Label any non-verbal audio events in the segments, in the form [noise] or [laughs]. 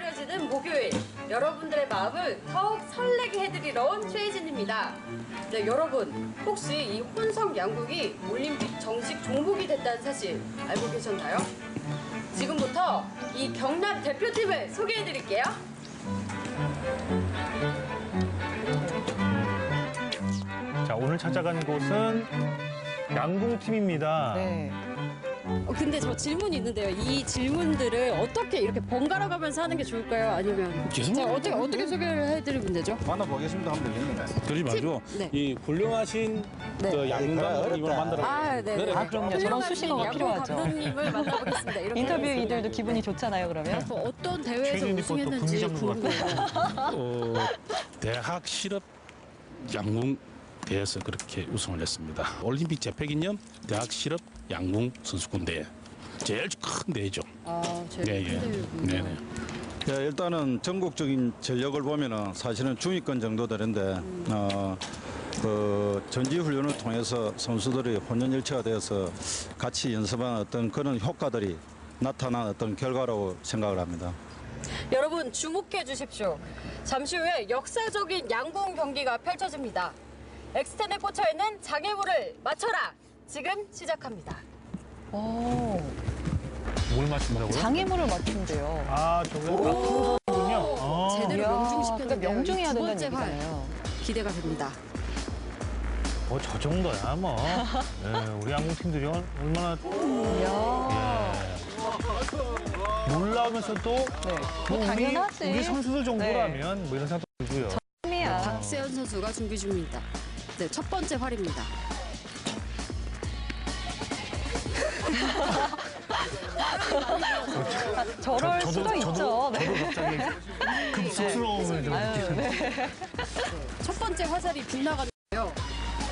기다려지는 목요일 여러분들의 마음을 더욱 설레게 해드리러 온 최혜진입니다. 네 여러분 혹시 이 혼성 양궁이 올림픽 정식 종목이 됐다는 사실 알고 계셨나요? 지금부터 이 경남 대표팀을 소개해드릴게요. 자, 오늘 찾아간 곳은 양궁팀입니다. 네. 어, 근데 저 질문이 있는데요. 이 질문들을 어떻게 이렇게 번갈아 가면서 하는 게 좋을까요? 아니면 제가 어떻게 어떻게 소개를 해드리면 되죠? 만나보겠습니다 하면 되겠네. 그러지 말고 네. 이 훌륭하신 네. 그 양궁감을 이걸 만들어. 아, 네. 그래, 아, 그럼요. 저런 수식어가 필요하죠. 감독님을 만나보겠습니다. 이렇게 인터뷰. 이들도 기분이 좋잖아요, 그러면. 또 어떤 대회에서 최진 리포터 우승했는지 분기 잡는 것 궁금해요. 어, 대학 실업 양궁 대회에서 그렇게 우승을 했습니다. 올림픽 재패기념 대학 실업 양궁 선수권 대회. 제일 큰 대회죠. 아, 제일 네, 예. 큰 대회군요. 네 네. 예, 일단은 전국적인 전력을 보면은 사실은 중위권 정도 되는데 어, 그 전지 훈련을 통해서 선수들이 혼연 일체가 되어서 같이 연습한 어떤 그런 효과들이 나타난 어떤 결과라고 생각을 합니다. 여러분 주목해 주십시오. 잠시 후에 역사적인 양궁 경기가 펼쳐집니다. 엑스텐에 꽂혀 있는 장애물을 맞춰라. 지금 시작합니다. 오, 뭘 맞춘다고요? 장애물을 맞춘대요. 아, 저거 앞으로군요. 어. 제대로 이야, 명중시켰는데요. 그러니까 명중해야 된다는 얘기잖아요. 기대가 됩니다. 뭐 저 정도야 뭐. [laughs] 네, 우리 양궁팀들이 얼- 얼마나 이야. 예. 놀라우면서도 네. 뭐 뭐 당연하지. 우리, 우리 선수들 정도라면 뭐 이런 생각도 들고요. 처음이야. 박세현 선수가 준비 중입니다. 네, 첫 번째 활입니다. 아, 저럴 수도 있죠. 네. 저도 갑자기 급속스러움을 좀 아유, 느끼는. 네. 첫 번째 화살이 빗나가는데요.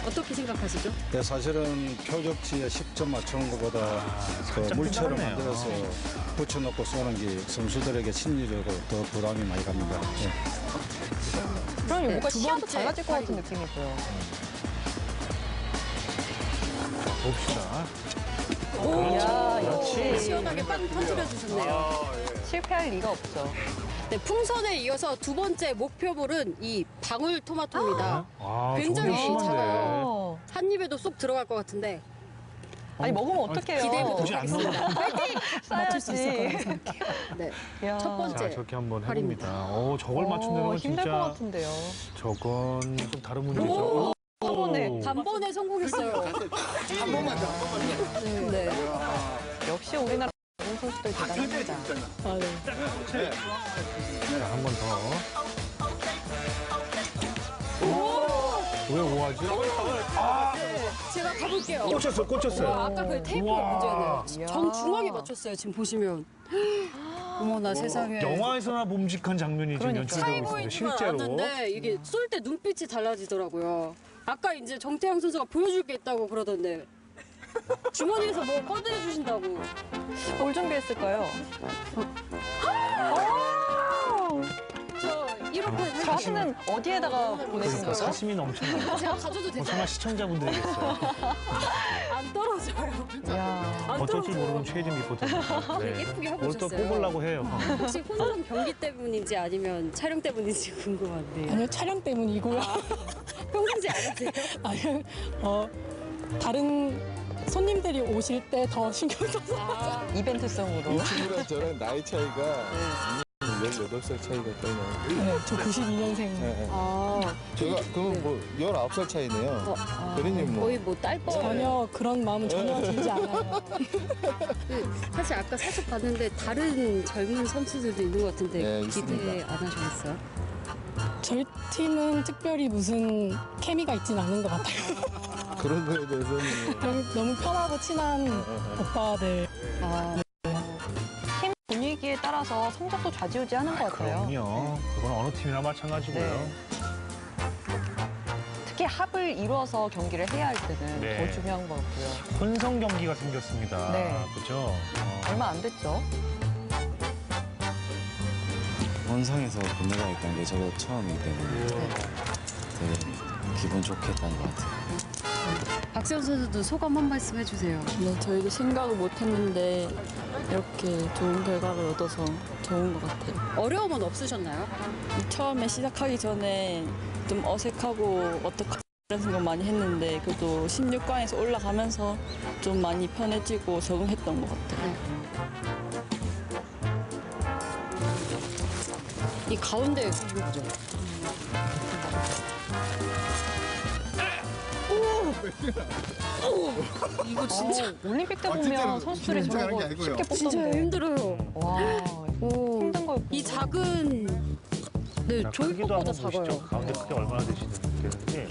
어떻게 생각하시죠? 예, 사실은 표적지에 10점 맞추는 것보다 그 물체를. 만들어서 붙여놓고 쏘는 게 선수들에게 심리적으로 더 부담이 많이 갑니다. 예. 그럼 네, 뭔가 두 시야도 번째 달라질 것 같은. 느낌이고요. 봅시다. 역시 시원하게 빵 터뜨려 주셨네요. 실패할 리가 없죠. 네, 풍선에 이어서 두 번째 목표물은 이 방울 토마토입니다. 아, 굉장히 저게 심한데. 작아요. 어. 한 입에도 쏙 들어갈 것 같은데 아니, 먹으면 어떡해요. 기대해보도록 굳이 안 넣어도 [laughs] [laughs] 맞출 네, [laughs] 야. 첫 번째 자, 저렇게 한번. 해봅니다. 오, 저걸 맞춘다는 어, 건 힘들 진짜 것 같은데요. 저건 좀 다른 문제죠. 한 번에. 오. 단번에 성공했어요. 한 번만 더, 한 번만 더. 네. 네. 역시 우리나라 선수들 대단합니다. 자, 한번 더. 왜 오하지? 제가 가볼게요. 꽂혔어, 꽂혔어요. 와, 아까 그 테이프 우와. 문제는 이야. 정중앙에 맞췄어요. 지금 보시면. [gasps] 어머나 세상에. 영화에서나 봄직한 장면이 지금 그러니까. 연출되고 있습니다. 보이지만 실제로. 않았는데 이게 쏠 때 눈빛이 달라지더라고요. 아까 이제 정태양 선수가 보여줄 게 있다고 그러던데 주머니에서 뭐 꺼내 주신다고. 뭘 준비했을까요? 사진은 어디에다가 보내신 그러니까 거예요? 사심이 넘쳐나요. [laughs] 제가 가져도 뭐 되죠? 정말 시청자분들이겠어요. [laughs] 안 떨어져요. 이야. 안 어쩔 줄 떨어져요. 모르는 최혜진 리포터입니다. 네. 예쁘게 하고 뭘또 오셨어요. 뽑으려고 해요. 혹시 혼성 경기 때문인지 아니면 촬영 때문인지 궁금한데. 아니요 촬영 때문이고요. [laughs] 평상시 안 하세요? 아니요 어, 다른 손님들이 오실 때 더 신경 써서 아, 이벤트성으로. 이 친구랑 저랑 나이 차이가 18살 차이가 때문에 네, 저 92년생 예, 예. 아, 제가 그러면 뭐 19살 차이네요 어, 아, 대리님 뭐 거의 뭐 딸뻘. 전혀 그런 마음은 전혀 들지 않아요. 그, [laughs] 사실 아까 살짝 봤는데 다른 젊은 선수들도 있는 것 같은데 네, 기대 있습니다. 안 하셨어요? 저희 팀은 특별히 무슨 케미가 있진 않은 것 같아요. 그런 거에 대해서는 뭐 너무, 너무 편하고 친한 오빠들. 아, 팀 분위기에 따라서 성적도 좌지우지하는 것 같아요. 그럼요. 그건 어느 팀이나 마찬가지고요. 네. 특히 합을 이루어서 경기를 해야 할 때는 네. 더 중요한 것 같고요. 혼성 경기가 생겼습니다. 네. 그죠? 어. 얼마 안 됐죠? 원상에서 금메달 있다는 게 저도 처음이기 때문에 되게 기분 좋게 했던 것 같아요. 박세훈 선수도 소감 한 말씀 해주세요. 네, 저희도 생각을 못 했는데 이렇게 좋은 결과를 얻어서 좋은 것 같아요. 어려움은 없으셨나요? 처음에 시작하기 전에 좀 어색하고 어떡하 이런 생각 많이 했는데 그래도 16강에서 올라가면서 좀 많이 편해지고 적응했던 것 같아요. 이 가운데 이거죠. 이거 진짜 올림픽 때 보면 선수들이 저런 거 쉽게 진짜 뽑던데. 힘들어요. 와, 오, 힘든 걸이 작은 네 보시죠. 작아요. 가운데 크기 얼마나 되시는지.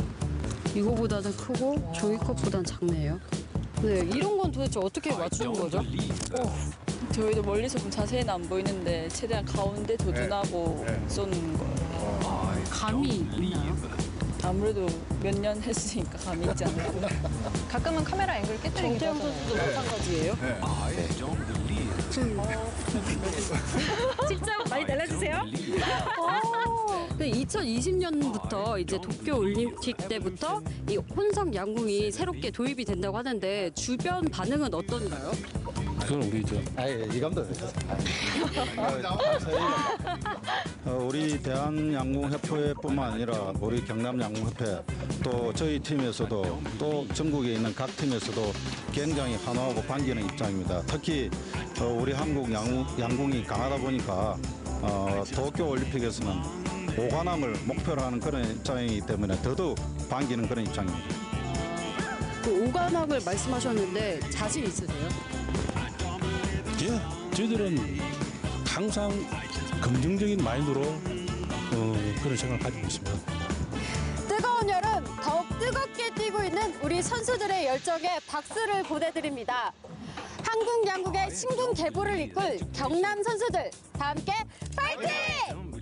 이거보다는 크고 종이컵보다는 작네요. 네, 이런 건 도대체 어떻게 맞추는 거죠? 저희도 멀리서 보면 자세히는 안 보이는데 최대한 가운데 도전하고 쏘는 거예요. 감이 있나요? 아무래도 몇 년 했으니까 감이 있지 않을까. [laughs] 가끔은 카메라 앵글 깨뜨리기도 정태영 하잖아요. 선수도 마찬가지예요? 직접 많이 달라주세요. 네, 2020년부터 이제 도쿄 올림픽 때부터 이 혼성 양궁이 새롭게 도입이 된다고 하는데 주변 반응은 어떤가요? 그건 우리 저 아예 이 감독. 어, 우리 대한양궁협회뿐만 아니라 우리 경남양궁협회 또 저희 팀에서도 또 전국에 있는 각 팀에서도 굉장히 환호하고 반기는 입장입니다. 특히 어, 우리 한국 양궁, 양궁이 강하다 보니까 어, 도쿄 올림픽에서는 오관왕을 목표로 하는 그런 입장이기 때문에 더더욱 반기는 그런 입장입니다. 그 오관왕을 말씀하셨는데 자신 있으세요? 예, 저희들은 항상 긍정적인 마인드로 어, 그런 생각을 가지고 있습니다. 뜨거운 여름 더욱 뜨겁게 뛰고 있는 우리 선수들의 열정에 박수를 보내드립니다. 한국 양국의 신궁 계보를 이끌 경남 선수들 다 함께 파이팅!